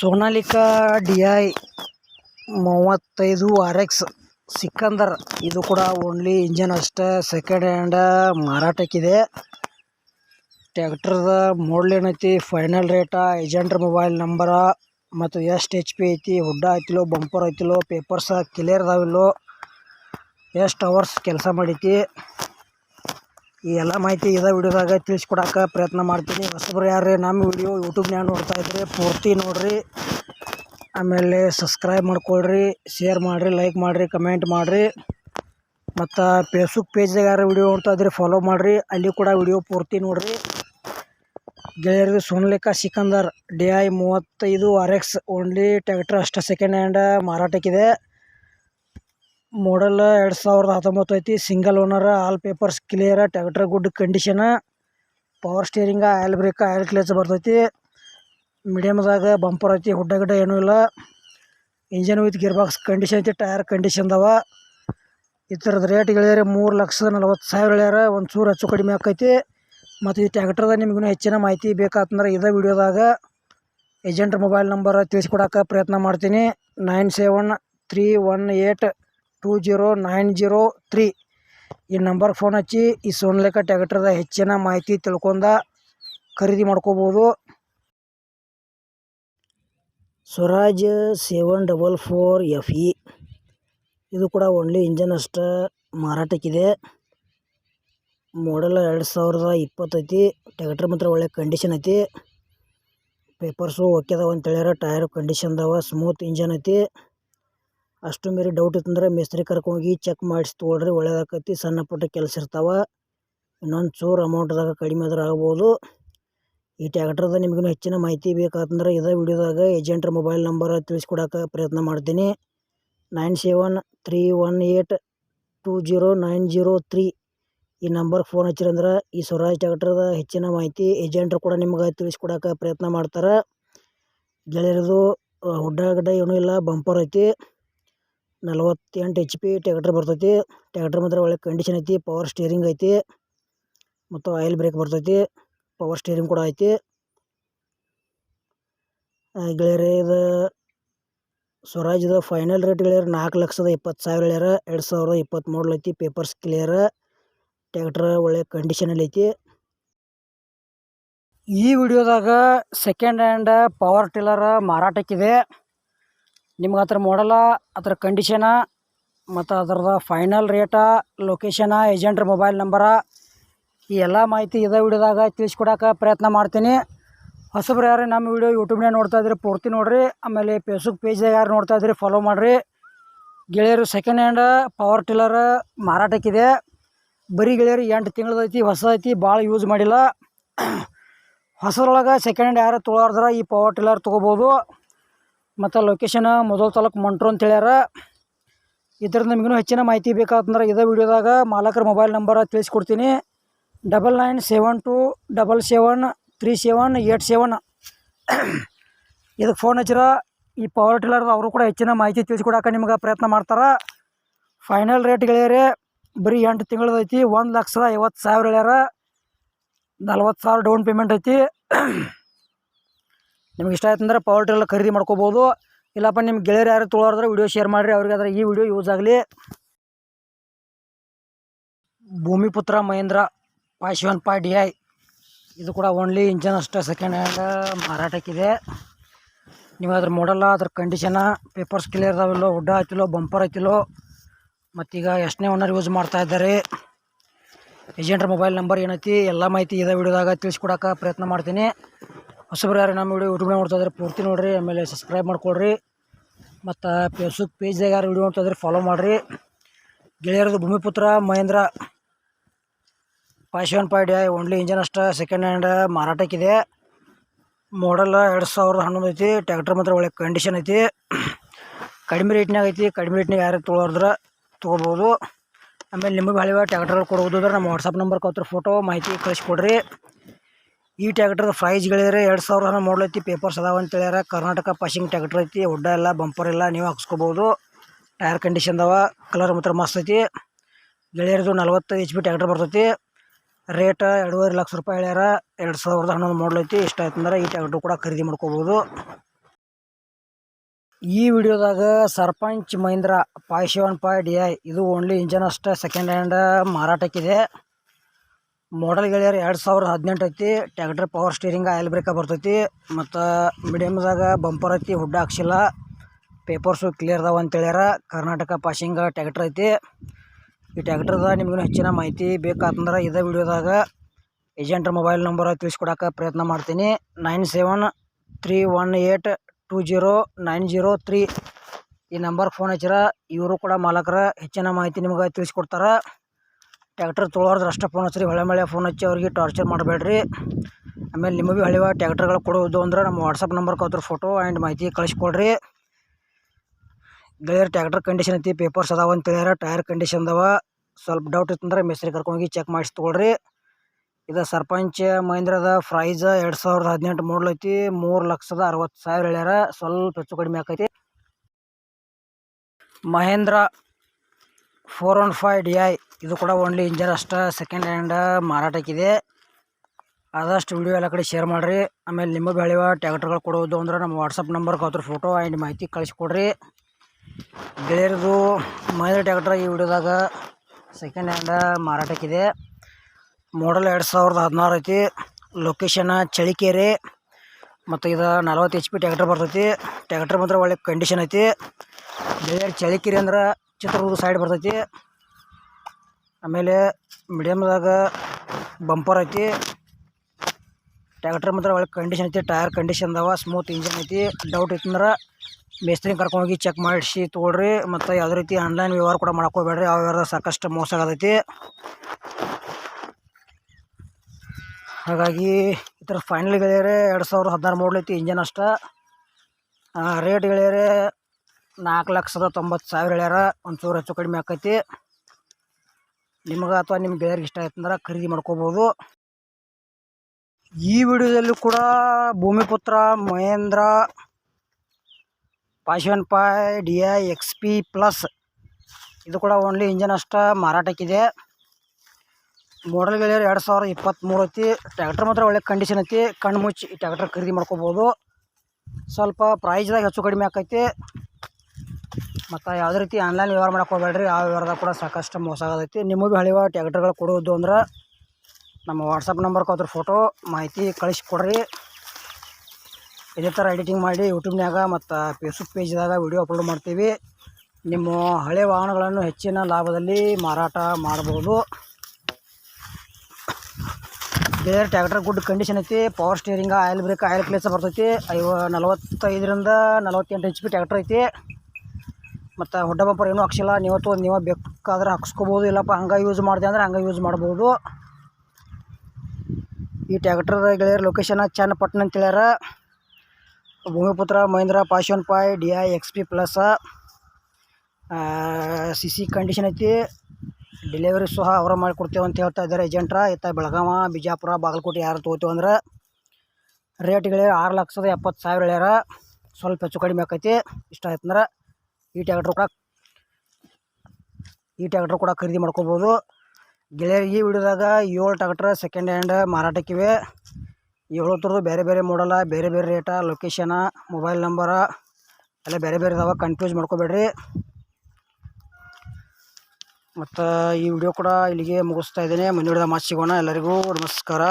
Sonalika D I ಮೂವತ್ತೈದು R X ಸಿಕ್ಕಂದರ್ ಇದು ಕೂಡ ಓನ್ಲಿ ಇಂಜನ್ ಅಷ್ಟೇ. ಸೆಕೆಂಡ್ ಹ್ಯಾಂಡ ಮಾರಾಟಕ್ಕಿದೆ. ಟ್ಯಾಕ್ಟ್ರದ ಮೋಡ್ಲ್ ಏನೈತಿ? ಫೈನಲ್ ರೇಟ ಏಜೆಂಟ್ರ ಮೊಬೈಲ್ ನಂಬರ ಮತ್ತು ಎಷ್ಟು ಎಚ್ ಪಿ ಐತಿ? ಹುಡ್ಡ ಐತಿಲೋ ಬಂಪರ್ ಐತಿಲೋ ಪೇಪರ್ಸ ಕ್ಲಿಯರ್ ಅದಾವಿಲ್ಲೋ? ಎಷ್ಟು ಅವರ್ಸ್ ಕೆಲಸ ಮಾಡೈತಿ? ಈ ಎಲ್ಲ ಮಾಹಿತಿ ಇದೇ ವಿಡಿಯೋದಾಗ ತಿಳಿಸ್ಕೊಡಕ್ಕೆ ಪ್ರಯತ್ನ ಮಾಡ್ತೀನಿ. ಹೊಸಬ್ರು ಯಾರೇ ನಮ್ಮ ವಿಡಿಯೋ ಯೂಟ್ಯೂಬ್ನ್ಯಾಗ ನೋಡ್ತಾ ಇದ್ರೆ ಪೂರ್ತಿ ನೋಡಿರಿ. ಆಮೇಲೆ ಸಬ್ಸ್ಕ್ರೈಬ್ ಮಾಡ್ಕೊಳ್ರಿ ಶೇರ್ ಮಾಡಿರಿ ಲೈಕ್ ಮಾಡಿರಿ ಕಮೆಂಟ್ ಮಾಡಿರಿ. ಮತ್ತು ಫೇಸ್ಬುಕ್ ಪೇಜ್ದಾಗ ಯಾರು ವಿಡಿಯೋ ನೋಡ್ತಾ ಇದ್ರೆ ಫಾಲೋ ಮಾಡಿರಿ. ಅಲ್ಲಿ ಕೂಡ ವಿಡಿಯೋ ಪೂರ್ತಿ ನೋಡಿರಿ. ಗೆಳೆಯರಿಗೆ ಸೋನಲಿಕಾ ಸಿಕಂದರ್ ಡಿ ಐ ಮೂವತ್ತೈದು ಆರ್ ಎಕ್ಸ್ ಓನ್ಲಿ ಟ್ಯಾಕ್ಟ್ರ್ ಅಷ್ಟೇ ಸೆಕೆಂಡ್ ಹ್ಯಾಂಡ್ ಮಾರಾಟಕ್ಕಿದೆ. ಮಾಡಲ್ ಎರಡು ಸಾವಿರದ ಹತ್ತೊಂಬತ್ತು ಐತಿ. Single owner all papers clear tractor good condition power steering oil brake oil clutch ಬರ್ತೈತಿ. ಮೀಡಿಯಮ್ದಾಗ ಬಂಪರ್ ಐತಿ, ಹುಡ್ಡ ಗಿಡ್ಡ ಏನೂ ಇಲ್ಲ. Engine with gear box condition ಐತಿ ಟೈರ್ ಕಂಡೀಷನ್ ಅದಾವ. ಈ ಥರದ ರೇಟ್ ಗೆಳೆಯರೆ ಮೂರು ಲಕ್ಷದ ನಲ್ವತ್ತು ಸಾವಿರ ಹೇಳ್ಯಾರ ಒಂದು ಚೂರು ಹೆಚ್ಚು ಕಡಿಮೆ ಆಕೈತಿ. ಮತ್ತು ಈ ಟ್ಯಾಕ್ಟರ್ದಾಗ ನಿಮಗೂ ಹೆಚ್ಚಿನ ಮಾಹಿತಿ ಬೇಕಾತಂದ್ರೆ ಇದೇ ವಿಡಿಯೋದಾಗ ಏಜೆಂಟ್ರ ಮೊಬೈಲ್ ನಂಬರ್ ತಿಳಿಸ್ಕೊಡಕ್ಕೆ ಪ್ರಯತ್ನ ಮಾಡ್ತೀನಿ. Nine seven three one eight two zero nine zero three ಈ ನಂಬರ್ಗೆ ಫೋನ್ ಹಚ್ಚಿ, ಈ ಸೋನ್ಲೇಖ ಟ್ಯಾಕ್ಟರ್ದ ಹೆಚ್ಚಿನ ಮಾಹಿತಿ ತಿಳ್ಕೊಂಡ ಖರೀದಿ ಮಾಡ್ಕೋಬೋದು. Swaraj seven double four F E ಇದು ಕೂಡ ಓನ್ಲಿ ಇಂಜನ್ ಅಷ್ಟೇ ಮಾರಾಟಕ್ಕಿದೆ. ಮಾಡಲ್ ಎರಡು ಸಾವಿರದ ಇಪ್ಪತ್ತೈತಿ ಟ್ಯಾಕ್ಟ್ರ್ ಮಾತ್ರ ಒಳ್ಳೆ ಕಂಡೀಷನ್ ಐತಿ. ಪೇಪರ್ಸು ಓಕೆ ಅದಾವ ಅಂತ ಹೇಳ್ಯಾರ ಟೈರ್ ಕಂಡೀಷನ್ ಅದಾವ ಸ್ಮೂತ್ ಇಂಜನ್ ಐತಿ. ಅಷ್ಟು ಮೇರೆ ಡೌಟ್ ಇತ್ತಂದ್ರೆ ಮೇಸ್ತ್ರಿ ಕರ್ಕೊಂಡೋಗಿ ಚೆಕ್ ಮಾಡಿಸಿ ತೊಗೊಳ್ರಿ, ಒಳ್ಳೇದಾಕೈತಿ, ಸಣ್ಣ ಪುಟ್ಟ ಕೆಲಸ ಇರ್ತಾವೆ. ಇನ್ನೊಂದು ಚೂರು ಅಮೌಂಟ್ದಾಗ ಕಡಿಮೆ ಆದ್ರೆ ಆಗ್ಬೋದು. ಈ ಟ್ಯಾಕ್ಟ್ರದ ನಿಮಗೂ ಹೆಚ್ಚಿನ ಮಾಹಿತಿ ಬೇಕಾತಂದ್ರೆ ಇದೇ ವಿಡಿಯೋದಾಗ ಏಜೆಂಟ್ರ ಮೊಬೈಲ್ ನಂಬರ್ ತಿಳಿಸ್ಕೊಡೋಕೆ ಪ್ರಯತ್ನ ಮಾಡ್ತೀನಿ. Nine seven three one eight two zero nine zero three ಈ ನಂಬರ್ಗೆ ಫೋನ್ ಹಚ್ಚಿರಂದ್ರೆ ಈ ಸ್ವರಾಜ್ ಟ್ಯಾಕ್ಟ್ರದ ಹೆಚ್ಚಿನ ಮಾಹಿತಿ ಏಜೆಂಟ್ರು ಕೂಡ ನಿಮ್ಗೆ ತಿಳಿಸ್ಕೊಡೋಕೆ ಪ್ರಯತ್ನ ಮಾಡ್ತಾರೆ. ಗೆಳೆಯರದು ಹುಡ್ಡ ಗಡ್ಡ ಏನೂ ಇಲ್ಲ ಬಂಪರ್ ಐತಿ. ನಲ್ವತ್ತೆಂಟು ಎಚ್ ಪಿ ಟ್ಯಾಕ್ಟ್ರ್ ಬರ್ತೈತಿ. ಟ್ಯಾಕ್ಟ್ರ್ ಮಾತ್ರ ಒಳ್ಳೆ ಕಂಡೀಷನ್ ಐತಿ ಪವರ್ ಸ್ಟೇರಿಂಗ್ ಐತಿ, ಮತ್ತು ಆಯಿಲ್ ಬ್ರೇಕ್ ಬರ್ತೈತಿ ಪವರ್ ಸ್ಟೇರಿಂಗ್ ಕೂಡ ಐತಿ. ಗೆಳೆಯರೇ, ಇದು ಸ್ವರಾಜ್ದ ಫೈನಲ್ ರೇಟ್ ಗೆಳೆಯರು ನಾಲ್ಕು ಲಕ್ಷದ ಇಪ್ಪತ್ತು ಸಾವಿರ ಹೇಳ್ಯಾರ ಎರಡು ಸಾವಿರದ ಇಪ್ಪತ್ತ್ಮೂರು ಐತಿ ಪೇಪರ್ಸ್ ಕ್ಲಿಯರ್ ಟ್ಯಾಕ್ಟ್ರ್ ಒಳ್ಳೆ ಕಂಡೀಷನಲ್ಲಿ ಐತಿ. ಈ ವಿಡಿಯೋದಾಗ ಸೆಕೆಂಡ್ ಹ್ಯಾಂಡ್ ಪವರ್ ಟಿಲ್ಲರ್ ಮಾರಾಟಕ್ಕಿದೆ. ನಿಮ್ಗೆ ಅದ್ರ ಮಾಡಲ ಅದ್ರ ಕಂಡೀಷನ ಮತ್ತು ಅದ್ರದ್ದು ಫೈನಲ್ ರೇಟ ಲೊಕೇಶನ ಏಜೆಂಟ್ರ ಮೊಬೈಲ್ ನಂಬರ ಈ ಎಲ್ಲ ಮಾಹಿತಿ ಇದೆ ವಿಡಿಯೋದಾಗ ತಿಳಿಸ್ಕೊಡಕ್ಕೆ ಪ್ರಯತ್ನ ಮಾಡ್ತೀನಿ. ಹೊಸಬ್ರು ಯಾರು ನಮ್ಮ ವಿಡಿಯೋ ಯೂಟ್ಯೂಬ್ನೇ ನೋಡ್ತಾ ಇದ್ರಿ ಪೂರ್ತಿ ನೋಡಿರಿ. ಆಮೇಲೆ ಫೇಸ್ಬುಕ್ ಪೇಜ್ದಾಗ ಯಾರು ನೋಡ್ತಾ ಇದ್ರಿ ಫಾಲೋ ಮಾಡಿರಿ. ಗೆಳೆಯರು ಸೆಕೆಂಡ್ ಹ್ಯಾಂಡ್ ಪವರ್ ಟಿಲ್ಲರ್ ಮಾರಾಟಕ್ಕಿದೆ. ಬರೀ ಗೆಳೆಯರು ಎಂಟು ತಿಂಗಳದೈತಿ, ಹೊಸದೈತಿ ಭಾಳ ಯೂಸ್ ಮಾಡಿಲ್ಲ. ಹೊಸದ್ರೊಳಗೆ ಸೆಕೆಂಡ್ ಹ್ಯಾಂಡ್ ಯಾರು ತೊಳಾರ್ದ್ರೆ ಈ ಪವರ್ ಟಿಲ್ಲರ್ ತೊಗೋಬೋದು. ಮತ್ತು ಲೊಕೇಶನ್ ಮೊದಲ ತಾಲೂಕು ಮಂಟ್ರು ಅಂತ ಹೇಳ್ಯಾರ. ಇದ್ರ ನಿಮಗೂ ಹೆಚ್ಚಿನ ಮಾಹಿತಿ ಬೇಕಾತಂದ್ರೆ ಇದೇ ವಿಡಿಯೋದಾಗ ಮಾಲಕರ ಮೊಬೈಲ್ ನಂಬರ್ ತಿಳಿಸ್ಕೊಡ್ತೀನಿ. Double nine seven two double seven three seven eight seven ಇದಕ್ಕೆ ಫೋನ್ ಹಚ್ಚಿರ. ಈ ಪವರ್ ಟಿಲ್ಲರ್ದು ಅವರು ಕೂಡ ಹೆಚ್ಚಿನ ಮಾಹಿತಿ ತಿಳಿಸ್ಕೊಡಕ್ಕೆ ನಿಮ್ಗೆ ಪ್ರಯತ್ನ ಮಾಡ್ತಾರೆ. ಫೈನಲ್ ರೇಟ್ ಗೆಳೆಯರೆ, ಬರೀ ಎಂಟು ತಿಂಗಳದ ಐತಿ, ಒಂದು ಲಕ್ಷದ ಐವತ್ತು ಸಾವಿರ ಹೇಳ್ಯಾರ. ನಲ್ವತ್ತು ಸಾವಿರ ಡೌನ್ ಪೇಮೆಂಟ್ ಐತಿ. ನಿಮ್ಗೆ ಇಷ್ಟ ಆಯ್ತು ಅಂದರೆ ಪವರ್ ಟಿಲ್ಲರ್ ಖರೀದಿ ಮಾಡ್ಕೋಬೋದು. ಇಲ್ಲಪ್ಪ ನಿಮ್ಮ ಗೆಳೆಯರು ಯಾರು ತೊಳೋದ್ರೆ ವಿಡಿಯೋ ಶೇರ್ ಮಾಡಿರಿ, ಅವ್ರಿಗೆ ಅದ್ರ ಈ ವಿಡಿಯೋ ಯೂಸ್ ಆಗಲಿ. Bhumiputra Mahindra five seven five D I. ಇದು ಕೂಡ ಓನ್ಲಿ ಇಂಜನ್ ಅಷ್ಟೇ ಸೆಕೆಂಡ್ ಹ್ಯಾಂಡ್ ಮಾರಾಟಕ್ಕಿದೆ. ನೀವು ಅದ್ರ ಮಾಡಲ್ಲ ಅದ್ರ ಕಂಡೀಷನ ಪೇಪರ್ಸ್ ಕ್ಲಿಯರ್ ಅದಾವಿಲ್ಲೋ ಉಡ್ಡ ಐತಿಲೋ ಬಂಪರ್ ಆಯ್ತಿಲ್ಲೋ ಮತ್ತೀಗ ಎಷ್ಟನೇ ಓನರ್ ಯೂಸ್ ಮಾಡ್ತಾ ಇದ್ದಾರೆ. ಏಜೆಂಟ್ರ ಮೊಬೈಲ್ ನಂಬರ್ ಏನೈತಿ, ಎಲ್ಲ ಮಾಹಿತಿ ಇದೇ ವಿಡಿಯೋದಾಗ ತಿಳಿಸ್ಕೊಡಕ್ಕೆ ಪ್ರಯತ್ನ ಮಾಡ್ತೀನಿ. ಹೊಸಬ್ರು ಯಾರು ನಮ್ಮ ವಿಡಿಯೋ ಯೂಟ್ಯೂಬ್ನಾಗ ನೋಡ್ತಾ ಪೂರ್ತಿ ನೋಡಿರಿ, ಆಮೇಲೆ ಸಬ್ಸ್ಕ್ರೈಬ್ ಮಾಡ್ಕೊಳ್ರಿ. ಮತ್ತು ಫೇಸ್ಬುಕ್ ಪೇಜ್ದಾಗ ಯಾರು ವಿಡಿಯೋ ನೋಡ್ತಾ ಇದ್ರೆ ಫಾಲೋ ಮಾಡಿರಿ. ಗೆಳೆಯರದು Bhumiputra Mahindra five seven point I only engine ಅಷ್ಟೇ ಸೆಕೆಂಡ್ ಹ್ಯಾಂಡ್ ಮಾರಾಟಕ್ಕಿದೆ. ಮಾಡಲ್ ಎರಡು ಸಾವಿರದ ಹನ್ನೊಂದು ಐತಿ ಟ್ಯಾಕ್ಟ್ರ್ ಮಾತ್ರ ಒಳ್ಳೆ ಕಂಡೀಷನ್ ಐತಿ. ಕಡಿಮೆ ರೇಟ್ನಾಗ ಐತಿ, ಕಡಿಮೆ ರೇಟ್ನಾಗ ಯಾರು ತೊಗೊಳೋದ್ರ ತೊಗೋಬೋದು. ಆಮೇಲೆ ನಿಮಗೆ ಹಳಿವ ಟ್ಯಾಕ್ಟರ್ ಕೊಡ್ಬೋದು ಅಂದ್ರೆ ನಮ್ಮ ವಾಟ್ಸಪ್ ನಂಬರ್ ಕೊತ್ರ ಫೋಟೋ ಮಾಹಿತಿ ಕಳಿಸ್ಕೊಡ್ರಿ ಈ ಟ್ಯಾಕ್ಟ್ರದ ಪ್ರೈಸ್ಗಳಿದ್ರೆ ಎರಡು ಸಾವಿರ ಮಾಡಲ್ ಐತಿ ಪೇಪರ್ಸ್ ಅದಾವ ಅಂತ ಹೇಳ್ಯಾರ. ಕರ್ನಾಟಕ ಪಾಸಿಂಗ್ ಟ್ಯಾಕ್ಟ್ರ್ ಐತಿ ಉಡ್ಡ ಎಲ್ಲ ಬಂಪರ್ ಎಲ್ಲ ನೀವು ಹಾಕ್ಸ್ಕೊಬೋದು. ಟೈರ್ ಕಂಡೀಷನ್ ಅದಾವ ಕಲರ್ ಮಾತ್ರ ಮಸ್ತ್ ಐತಿ. ಗೆಳೆಯರದು ನಲ್ವತ್ತು ಎಚ್ ಪಿ ಟ್ಯಾಕ್ಟರ್ ಬರ್ತೈತಿ. ರೇಟ್ ಎರಡೂವರೆ ಲಕ್ಷ ರೂಪಾಯಿ ಹೇಳ್ಯಾರ, ಎರಡು ಸಾವಿರದ ಹನ್ನೊಂದು ಮಾಡಲ್ ಐತಿ. ಇಷ್ಟ ಆಯ್ತಂದ್ರೆ ಈ ಟ್ಯಾಕ್ಟ್ರು ಕೂಡ ಖರೀದಿ ಮಾಡ್ಕೋಬೋದು. ಈ ವಿಡಿಯೋದಾಗ Sarpanch Mahindra, five seven five D I, ಇದು ಓನ್ಲಿ ಇಂಜನ್ ಅಷ್ಟೇ ಸೆಕೆಂಡ್ ಹ್ಯಾಂಡ್ ಮಾರಾಟಕ್ಕಿದೆ. ಮಾಡಲ್ ಗೆಳೆಯರು ಎರಡು ಸಾವಿರದ ಹದಿನೆಂಟು ಐತಿ tractor power steering oil brake ಬರ್ತೈತಿ, ಮತ್ತು ಮೀಡಿಯಮ್ದಾಗ ಬಂಪರ್ ಐತಿ ಹುಡ್ಡ ಹಾಕ್ಸಿಲ್ಲ. ಪೇಪರ್ಸು ಕ್ಲಿಯರ್ ಅದಾವ ಅಂತ ಹೇಳ್ಯಾರ. ಕರ್ನಾಟಕ ಪಾಸಿಂಗ್ ಟ್ಯಾಕ್ಟ್ರ್ ಐತಿ. ಈ ಟ್ಯಾಕ್ಟ್ರದ ನಿಮ್ಗೆ ಹೆಚ್ಚಿನ ಮಾಹಿತಿ ಬೇಕಾತಂದ್ರೆ ಇದೇ ವಿಡಿಯೋದಾಗ ಏಜೆಂಟ್ರ ಮೊಬೈಲ್ ನಂಬರ್ ತಿಳಿಸ್ಕೊಡಕ್ಕೆ ಪ್ರಯತ್ನ ಮಾಡ್ತೀನಿ. Nine seven three one eight two zero nine zero three ಈ ನಂಬರ್ ಫೋನ್ ಹಚ್ಚಿರ. ಇವರು ಕೂಡ ಮಾಲಕರ ಹೆಚ್ಚಿನ ಮಾಹಿತಿ ನಿಮ್ಗೆ ತಿಳಿಸ್ಕೊಡ್ತಾರೆ. ಟ್ಯಾಕ್ಟರ್ ತೊಗೊಳೋರ್ದು ಅಷ್ಟೇ ಫೋನ್ ಹಚ್ಚಿರಿ. ಹೊಳೆ ಮಳೆ ಫೋನ್ ಹಚ್ಚಿ ಅವ್ರಿಗೆ ಟಾರ್ಚರ್ ಮಾಡಬೇಡ್ರಿ. ಆಮೇಲೆ ನಿಮಗೆ ಭೀ ಹಳಿವ ಟ್ಯಾಕ್ಟರ್ಗಳು ಕೊಡೋದು ಅಂದ್ರೆ ನಮ್ಮ ವಾಟ್ಸಪ್ ನಂಬರ್ಗೆ ಅದ್ರ ಫೋಟೋ ಆ್ಯಂಡ್ ಮಾಹಿತಿ ಕಳಿಸ್ಕೊಡ್ರಿ. ಗೆಳೆಯರ ಟ್ಯಾಕ್ಟರ್ ಕಂಡೀಷನ್ ಐತಿ ಪೇಪರ್ಸ್ ಅದಾವ ಅಂತ ಹೇಳ್ಯಾರ ಟೈರ್ ಕಂಡೀಷನ್ ಅದಾವ. ಸ್ವಲ್ಪ ಡೌಟ್ ಇತ್ತಂದ್ರೆ ಮೆಸ್ರಿ ಕರ್ಕೊಂಡೋಗಿ ಚೆಕ್ ಮಾಡಿಸಿ ತೊಗೊಳ್ರಿ. ಇದು ಸರ್ಪಂಚ್ ಮಹೇಂದ್ರದ ಪ್ರೈಸ್ ಎರಡು ಸಾವಿರದ ಹದಿನೆಂಟು ಮಾಡಲ್ ಐತಿ, ಮೂರು ಲಕ್ಷದ ಅರವತ್ತು ಸಾವಿರ ಹೇಳ್ಯಾರ. ಸ್ವಲ್ಪ ಹೆಚ್ಚು ಕಡಿಮೆ ಆಕೈತಿ. Mahindra four one five D I. ಇದು ಕೂಡ ಓನ್ಲಿ ಇಂಜರ್ ಅಷ್ಟ ಸೆಕೆಂಡ್ ಹ್ಯಾಂಡ್ ಮಾರಾಟಕ್ಕಿದೆ. ಆದಷ್ಟು ವಿಡಿಯೋ ಎಲ್ಲ ಕಡೆ ಶೇರ್ ಮಾಡಿರಿ. ಆಮೇಲೆ ನಿಮ್ಮ ಬೆಳೆಯುವ ಟ್ಯಾಕ್ಟರ್ಗಳು ಕೊಡೋದು ಅಂದ್ರೆ ನಮ್ಮ ವಾಟ್ಸಪ್ ನಂಬರ್ಗೆ ಅದ್ರ ಫೋಟೋ ಆ್ಯಂಡ್ ಮಾಹಿತಿ ಕಳಿಸ್ಕೊಡ್ರಿ. ಗೆಳೆಯರದು ಮಹಿಳೆ ಟ್ಯಾಕ್ಟರ್ ಈ ವಿಡಿಯೋದಾಗ ಸೆಕೆಂಡ್ ಹ್ಯಾಂಡ್ ಮಾರಾಟಕ್ಕಿದೆ. ಮಾಡಲ್ ಎರಡು ಸಾವಿರದ ಹದಿನಾರು ಐತಿ. ಲೊಕೇಶನ್ ಚಳಿಕೇರಿ. ಮತ್ತು ಇದು ನಲ್ವತ್ತು ಎಚ್ ಪಿ ಟ್ಯಾಕ್ಟರ್ ಬರ್ತೈತಿ. ಟ್ಯಾಕ್ಟರ್ ಮಾತ್ರ ಒಳ್ಳೆ ಕಂಡೀಷನ್ ಐತಿ. ಗೆಳೆಯರ್ ಚಳಿಕೇರಿ ಅಂದ್ರೆ ಚಿತ್ರದುರ್ಗ ಸೈಡ್ ಬರ್ತೈತಿ. ಆಮೇಲೆ ಮೀಡಿಯಮ್ದಾಗ ಬಂಪರ್ ಐತಿ. ಟ್ಯಾಕ್ಟರ್ ಮಾತ್ರ ಒಳ್ಳೆ ಕಂಡೀಷನ್ ಐತಿ. ಟೈರ್ ಕಂಡೀಷನ್ ಅದಾವ ಸ್ಮೂತ್ ಇಂಜನ್ ಐತಿ. ಡೌಟ್ ಇತ್ತಂದ್ರೆ ಮೇಸ್ತ್ರಿ ಕರ್ಕೊಂಡೋಗಿ ಚೆಕ್ ಮಾಡಿಸಿ ತೊಗೊಳ್ರಿ. ಮತ್ತು ಯಾವುದೇ ರೀತಿ ಆನ್ಲೈನ್ ವ್ಯವಹಾರ ಕೂಡ ಮಾಡ್ಕೋಬೇಡ್ರಿ ಆ ವ್ಯವಹಾರ ಸಾಕಷ್ಟು ಮೋಸ ಆಗತೈತಿ. ಹಾಗಾಗಿ ಈ ಥರ ಫೈನಲ್ ಗೆಳೆಯರೆ, ಎರಡು ಸಾವಿರದ ಹದಿನಾರು ಐತಿ ಇಂಜನ್ ಅಷ್ಟ. ರೇಟ್ ಗೆಳೆಯರೆ ನಾಲ್ಕು ಲಕ್ಷದ ತೊಂಬತ್ತು ಸಾವಿರ ಹೇಳ್ಯಾರ. ಒಂಚೂರು ಹೆಚ್ಚು ಕಡಿಮೆ ಆಕೈತಿ. ನಿಮ್ಗೆ ಅಥವಾ ನಿಮ್ಮ ಗೆಳೆಯರಿಗೆ ಇಷ್ಟ ಆಯ್ತಂದ್ರೆ ಖರೀದಿ ಮಾಡ್ಕೋಬೋದು. ಈ ವಿಡಿಯೋದಲ್ಲೂ ಕೂಡ Bhumiputra, Mahindra ಪಾಶನ್ five, D I, X P plus ಇದು ಕೂಡ ಓನ್ಲಿ ಇಂಜನ್ ಅಷ್ಟೇ ಮಾರಾಟಕ್ಕಿದೆ ಮಾಡಲ್ ಗೆಳೆಯರು ಎರಡು ಸಾವಿರದ ಇಪ್ಪತ್ತ್ಮೂರು ಐತಿ. ಟ್ಯಾಕ್ಟರ್ ಮಾತ್ರ ಒಳ್ಳೆ ಕಂಡೀಷನ್ ಐತಿ. ಕಣ್ಣು ಮುಚ್ಚಿ ಈ ಟ್ಯಾಕ್ಟರ್ ಖರೀದಿ ಮಾಡ್ಕೋಬೋದು. ಸ್ವಲ್ಪ ಪ್ರೈಸ್ದಾಗ ಹೆಚ್ಚು ಕಡಿಮೆ ಆಕೈತಿ. ಮತ್ತು ಯಾವುದೇ ರೀತಿ ಆನ್ಲೈನ್ ವ್ಯವಹಾರ ಮಾಡಕ್ಕೆ ಹೋಗ್ಬೇಡ್ರಿ, ಆ ವ್ಯವಹಾರದಾಗ ಕೂಡ ಸಾಕಷ್ಟು ಮೋಸ ಆಗತೈತಿ. ನಿಮಗೆ ಹಳಿವ ಟ್ಯಾಕ್ಟರ್ಗಳು ಕೊಡೋದು ಅಂದ್ರೆ ನಮ್ಮ ವಾಟ್ಸಪ್ ನಂಬರ್ಗೆ ಅದ್ರ ಫೋಟೋ ಮಾಹಿತಿ ಕಳಿಸ್ಕೊಡ್ರಿ ಇದೇ ಥರ ಎಡಿಟಿಂಗ್ ಮಾಡಿ ಯೂಟ್ಯೂಬ್ನಾಗ ಮತ್ತು ಫೇಸ್ಬುಕ್ ಪೇಜ್ದಾಗ ವಿಡಿಯೋ ಅಪ್ಲೋಡ್ ಮಾಡ್ತೀವಿ. ನಿಮ್ಮ ಹಳೆ ವಾಹನಗಳನ್ನು ಹೆಚ್ಚಿನ ಲಾಭದಲ್ಲಿ ಮಾರಾಟ ಮಾಡ್ಬೋದು. ಬೇರೆ ಟ್ಯಾಕ್ಟರ್ ಗುಡ್ ಕಂಡೀಷನ್ ಐತಿ power steering oil brake oil place ಬರ್ತೈತಿ. ಐವ ನಲವತ್ತೈದರಿಂದ ನಲವತ್ತೆಂಟು ಎಚ್ ಪಿ ಟ್ಯಾಕ್ಟರ್ ಐತಿ. ಮತ್ತು ಹೊಡ್ಡ ಬಂಪರ್ ಏನೂ ಹಾಕ್ಸಿಲ್ಲ. ನೀವು ನೀವು ಬೇಕಾದ್ರೆ ಹಾಕ್ಸ್ಕೊಬೋದು. ಇಲ್ಲಪ್ಪ, ಹಂಗೆ ಯೂಸ್ ಮಾಡಿದೆ ಅಂದ್ರೆ ಹಂಗೆ ಯೂಸ್ ಮಾಡ್ಬೋದು. ಈ ಟ್ಯಾಕ್ಟರ್ ಗೆಳೆಯರ ಲೊಕೇಶನ್ ಚನ್ನಪಟ್ಟಣ ಅಂತ ಹೇಳ್ಯಾರ. Bhumiputra, Mahindra ಪಾಶನ್ five D I X P plus C C condition ಐತಿ. ಡೆಲಿವರಿ ಸಹ ಅವರ ಮಾಡಿಕೊಡ್ತೇವೆ ಅಂತ ಹೇಳ್ತಾ ಇದ್ದಾರೆ ಏಜೆಂಟ್ರ ಇತ್ತ ಬೆಳಗಾವ, ಬಿಜಾಪುರ, ಬಾಗಲಕೋಟೆ ಯಾರು ತೊಗೋತೀವಿ ಅಂದ್ರೆ ರೇಟ್ಗಳೇ ಆರು ಲಕ್ಷದ ಎಪ್ಪತ್ತು ಸಾವಿರ ಹೇಳ್ಯಾರ. ಸ್ವಲ್ಪ ಹೆಚ್ಚು ಕಡಿಮೆ ಆಕೈತಿ. ಇಷ್ಟ ಆಯ್ತಂದ್ರೆ ಈ ಟ್ಯಾಕ್ಟ್ರ್ ಕೂಡ ಈ ಟ್ಯಾಕ್ಟ್ರ್ ಕೂಡ ಖರೀದಿ ಮಾಡ್ಕೋಬೋದು. ಗೆಳೆಯರು ಈ ವಿಡಿಯೋದಾಗ ಏಳು ಟ್ಯಾಕ್ಟ್ರ್ ಸೆಕೆಂಡ್ ಹ್ಯಾಂಡ್ ಮಾರಾಟಕ್ಕಿವೆ. ಏಳು ಥರದ್ದು ಬೇರೆ ಬೇರೆ ಮಾಡಲ್ಲ ಬೇರೆ ಬೇರೆ ರೇಟ ಲೊಕೇಶನ ಮೊಬೈಲ್ ನಂಬರ ಎಲ್ಲ ಬೇರೆ ಬೇರೆ ಇದಾವೆ ಕನ್ಫ್ಯೂಸ್ ಮಾಡ್ಕೋಬೇಡ್ರಿ. ಮತ್ತು ಈ ವಿಡಿಯೋ ಕೂಡ ಇಲ್ಲಿಗೆ ಮುಗಿಸ್ತಾ ಇದ್ದೀನಿ. ಮುಂದಿನ ಮಾತು ಸಿಗೋಣ. ಎಲ್ಲರಿಗೂ ನಮಸ್ಕಾರ.